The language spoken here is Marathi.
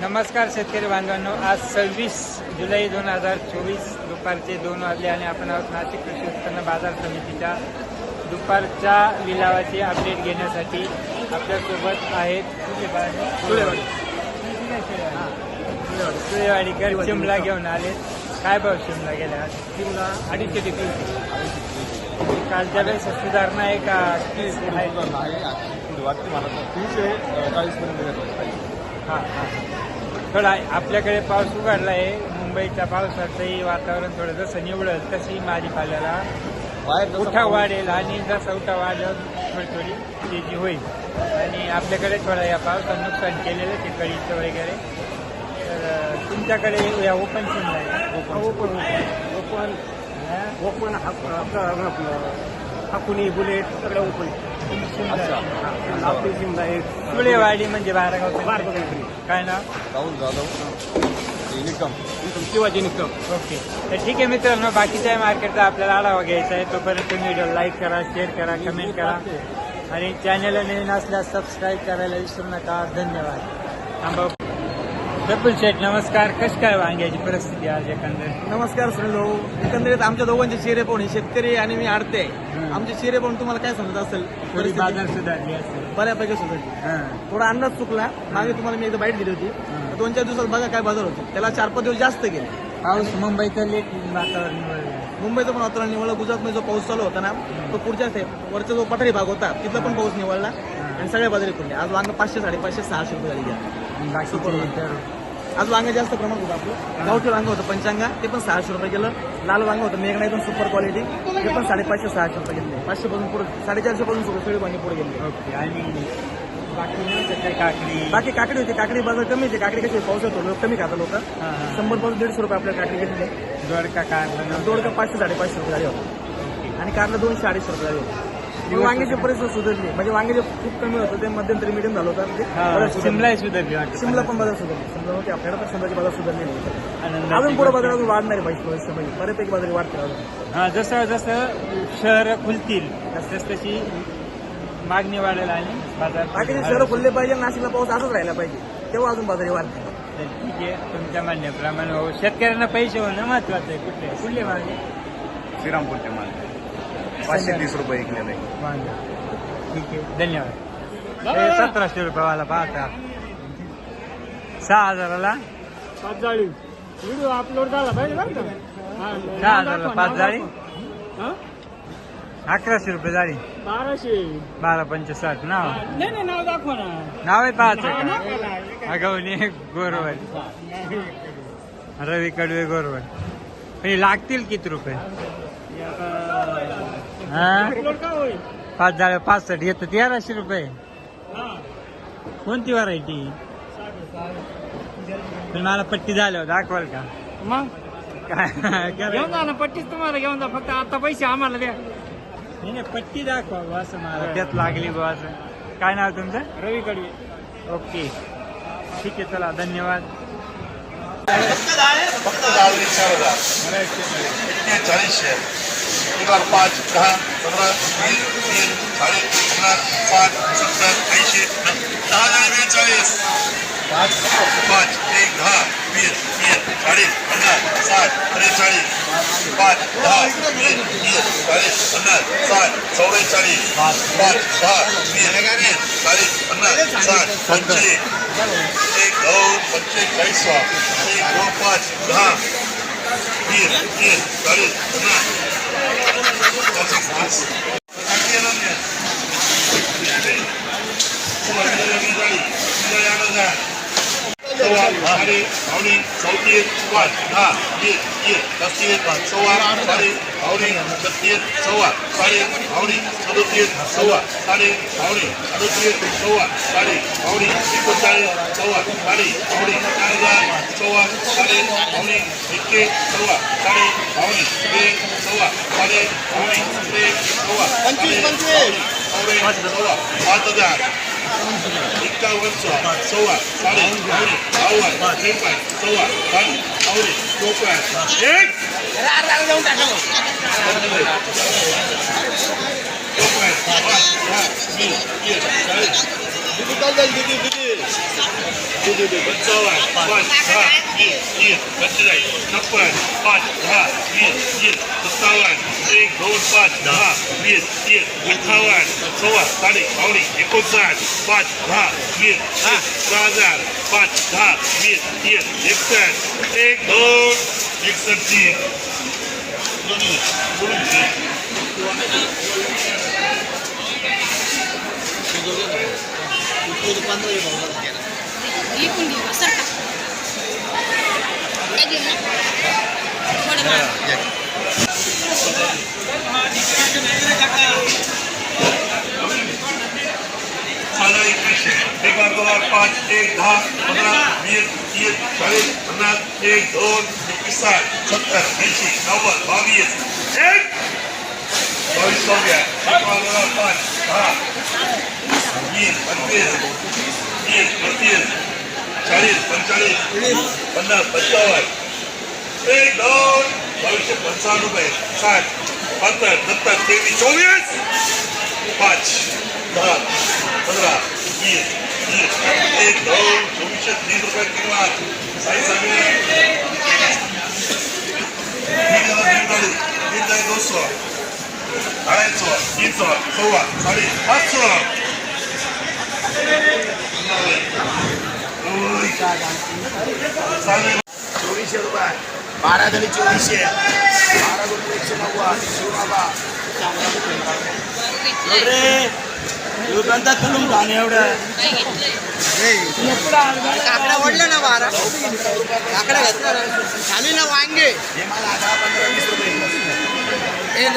नमस्कार शेतकरी बांधवांनो आज सव्वीस जुलै दोन हजार चोवीस दुपारचे दोन वाजले आणि आपण आहोत नाशिक कृषी उत्पन्न बाजार समितीच्या दुपारच्या लिलावाचे अपडेट घेण्यासाठी आपल्यासोबत आहेत. सुळेवाडीकर शिमला घेऊन आले काय भाव शिमला गेल्या आज? शिमला अडीचशे ते तीनशे कालच्या वेळेस सुधारणा आहे का आहे? मला तर तीनशे हां हां थोडा आपल्याकडे पाऊस उघडला आहे मुंबईच्या पावसाचंही वातावरण थोडं जसं निवडल तशी भाजीपाल्याला बाहेर उठा वाढेल आणि जसा उठा वाढेल थोडी थोडी तेजी होईल आणि आपल्याकडे थोडा या पावसानं नुकसान केलेलं ते कळीचं वगैरे तर तुमच्याकडे या ओपन शिमला आहे? ओपन ओपन हा? ओपन आपलं हाकुनी बुलेट सगळं ओपन. आपली शिमला एक सुळेवाडी म्हणजे बारागाव बारगाव कंपनी. काय नाव? राहुल जाधव. निकम शिवाजी निकम. ओके. तर ठीक आहे मित्रांनो बाकीच्या मार्केटचा आपल्याला आढावा घ्यायचा आहे. तोपर्यंत तुम्ही व्हिडिओ लाईक करा शेअर करा कमेंट करा. आणि चॅनलला नवीन असल्यास सबस्क्राईब करायला विसरू नका. धन्यवाद. थांबा प्रफुल शेठ नमस्कार. कशी काय वांग्याची परिस्थिती आज एकंदर नमस्कार सुनील भाऊ. एकंदरीत आमच्या दोघांचे चेहरे पाहून हे शेतकरी आणि मी आडते. हम्म. आमचे चेहरे पाहून तुम्हाला काय समजत असेल? थोडी परिस्थिती बाजार सुधारली असेल. बऱ्यापैकी सुधारली. हां. थोडा अंदाज चुकला. मागे तुम्हाला मी एकदा बाईट दिली होती. दोन चार दिवसात बघा काय बाजार होते. त्याला चार पाच दिवस जास्त गेले. पाऊस मुंबईचं लेट वातावरण निवडलं. मुंबईचं पण वातावरण निवडलं गुजरातमध्ये जो पाऊस चालू होता ना तो पुढच्या वरचा जो पठारी भाग होता तिथला पण पाऊस निवडला आणि सगळ्या बाजारी खुलले आज वांग पाचशे साडेपाचशे सहाशे रुपये झाली घ्या आणि बाकीचे सुपर. इतर आज वांग जास्त प्रमाण होतं आपलं. गावठी वांग होतं पंचांगा ते पण सहाशे रुपये गेलं लाल वांग होतं मेघना एकदम सुपर क्वालिटी ते पण साडेपाचशे सहाशे रुपये घेतले पाचशे पासून पुढे साडेचारशे पासून सुरू सगळी वांगी पुढे गेले. ओके आणि बाकी काकडी? बाकी काकडी होती काकडी बाजार कमी होती काकडी कशी पाऊस होतो लोक कमी खाता लोक. शंभरपासून दीडशे रुपये आपल्याला काकडी घेतले. दोडका काढला नव्हता. दोन का पाचशे साडेपाचशे रुपये झाली होती. आणि कारला दोनशे अडीचशे रुपये झाली होती. वांग्याची परिस्थिती सुधारली. म्हणजे वांगे जे खूप कमी होतं ते मध्यंतरी मिडियम झालं होतं. ते हां, बाजार सुधारले. शिमला पण बाजार सुधारली. शिमला होती आपल्याकडे पण शिमलाची बाजार सुधारली नाही. अजून पुढे. बाजार अजून वाढणार आहे भविष्यामध्ये बऱ्यापैकी बाजार वाढतील अजून. हा जसं जसं शहर खुलतील तसं तशी मागणी वाढेल आणि बाजार बाकीचे शहरं खुलले पाहिजे नाशिकला पाऊस असाच राहिला पाहिजे. तेव्हा अजून बाजारी वाढतील. तर ठीक आहे तुमच्या म्हणण्याप्रमाणे हो. शेतकऱ्यांना पैसे होणं महत्वाचं आहे कुठले कुठले मागे श्रीरामपूरचे माल पाचशे तीस रुपये ऐकलेलं आहे मागे ठीक आहे. धन्यवाद. हे सतराशे रुपयावाला पाहता. सहा हजाराला? पाच जाळी व्हिडिओ अपलोड झाला पाहिजे बरं का? हा, सहा हजाराला पाच जाळी. हा? अकराशे रुपये जाळी. बाराशे. बारा पंचसाठ नाव नाही नाही नाव दाखवा ना. नाव आहे पाहायचं दाखवा. अगवणे गोरवड रवी कडवे गोरवड हे लागतील किती रुपये? हा? पाच जाळे पाचसष्ट घेतो तेराशे रुपये. हा. कोणती व्हरायटी पण मला पट्टी झाल्यावर दाखवाल का? मग? काय? घेऊन? जा ना पट्टीच तुम्हाला घेऊन जा फक्त आता पैसे आम्हाला द्या. नाही नाही, पट्टी दाखवा बुवा असं मला. त्यात लागली बुवा असं. काय नाव तुमचं? रवी कडवी. ओके. ठीक आहे चला धन्यवाद. फक्त चाळीसशे चार पाच दहा पंधरा वीस तीन चाळीस पन्नास पाच सत्तर ऐंशी दहा हजार बेचाळीस. पाच पाच एक दहा वीस तीन चाळीस पन्नास साठ त्रेचाळीस पाच दहा वीस तीस चाळीस पन्नास साठ चौवेचाळीस पाच दहा वीस वीस चाळीस पन्नास साठ पंचवीस. एक दोन पंचेचाळीस एक दोन पाच दहा वीस तीस चाळीस पन्नास. Thank you. મારી ભાવની સૌથી સવાર ના ગીત ગીત દસી સવાર મારી ભાવની છત્રીસ સવાર સાડી ભાવની સદુત્રીસ સવાર સાડી ભાવની અડુત્રીસ સવાર સાડી ભાવની સાડી ભાવની ચાર સવાર સાડી ભાવની એકી સવાર સાડી ભાવની બે સવાર સાડી ભાવની બે સવાર પંચવીસ सव्वा साडे पावणे सदोतीस सव्वा साडे पावणे अडोतीस सव्वा साडे पावणे एकोणचाळीस सव्वा साडे पावणे चार हजार सव्वा साडे पावणे इतके सव्वा साडे पावणे एक सव्वा साडे पावणे एक सव्वा पंचवीस पंचवीस सव्वा पाच हजार एकावन्न सव्वा सव्वा साडे पावणे बावन्न त्रेपन्न सव्वा साडे पावणे चोपन्न एक चोपन्न पाच दहा वीस तीस चाळीस पंचावन्न पाच दहा वीस तीस पंचेचाळीस छप्पन पाच दहा वीस तीस सत्तावन्न एक दोन पाच दहा वीस तीस अठ्ठावन्न सव्वा साडे पावणे एकोणसाठ पाच दहा वीस तीस सहा हजार पाच दहा वीस तीस एकसष्ट एक दोन एकसष्ट तीन दोन्ही बोलून घे. इकून घेऊ सर काय घेऊ ना थोडं मार. साधा एकवीसशे एक बार दोन पाच एक दहा पंधरा वीस तीस चाळीस पन्नास एक दोन एकवीस साठ सत्तर ऐंशी नव्वद बावीस एक बावीस सौ घ्या एक बार दोन पाच दहा वीस पंचवीस तीस पस्तीस चाळीस पंचाळीस पन्नास पंचावन्न. एक दोन बावीसशे पंचावन्न रुपये साठ पंधरा सत्तर तेवीस चोवीस पाच दहा पंधरा वीस तीस. एक दोन चोवीसशे तीस रुपये किंवा साई सांगली. तीन हजार तीन गाडी तीन सो दोनशे अडायचो तीनशे सव्वा साडे पाचशे. चालेल चोवीसशे रुपये. बारा झाली चोवीसशे बारा गुरुजी एकशे नव्वद. शिवबाबा रे युगांचा कलम घाण एवढं. आकडा ओढला ना बारा. घेतला खाली ना वांगे. हे मला दहा पंधरा वीस रुपये. ए,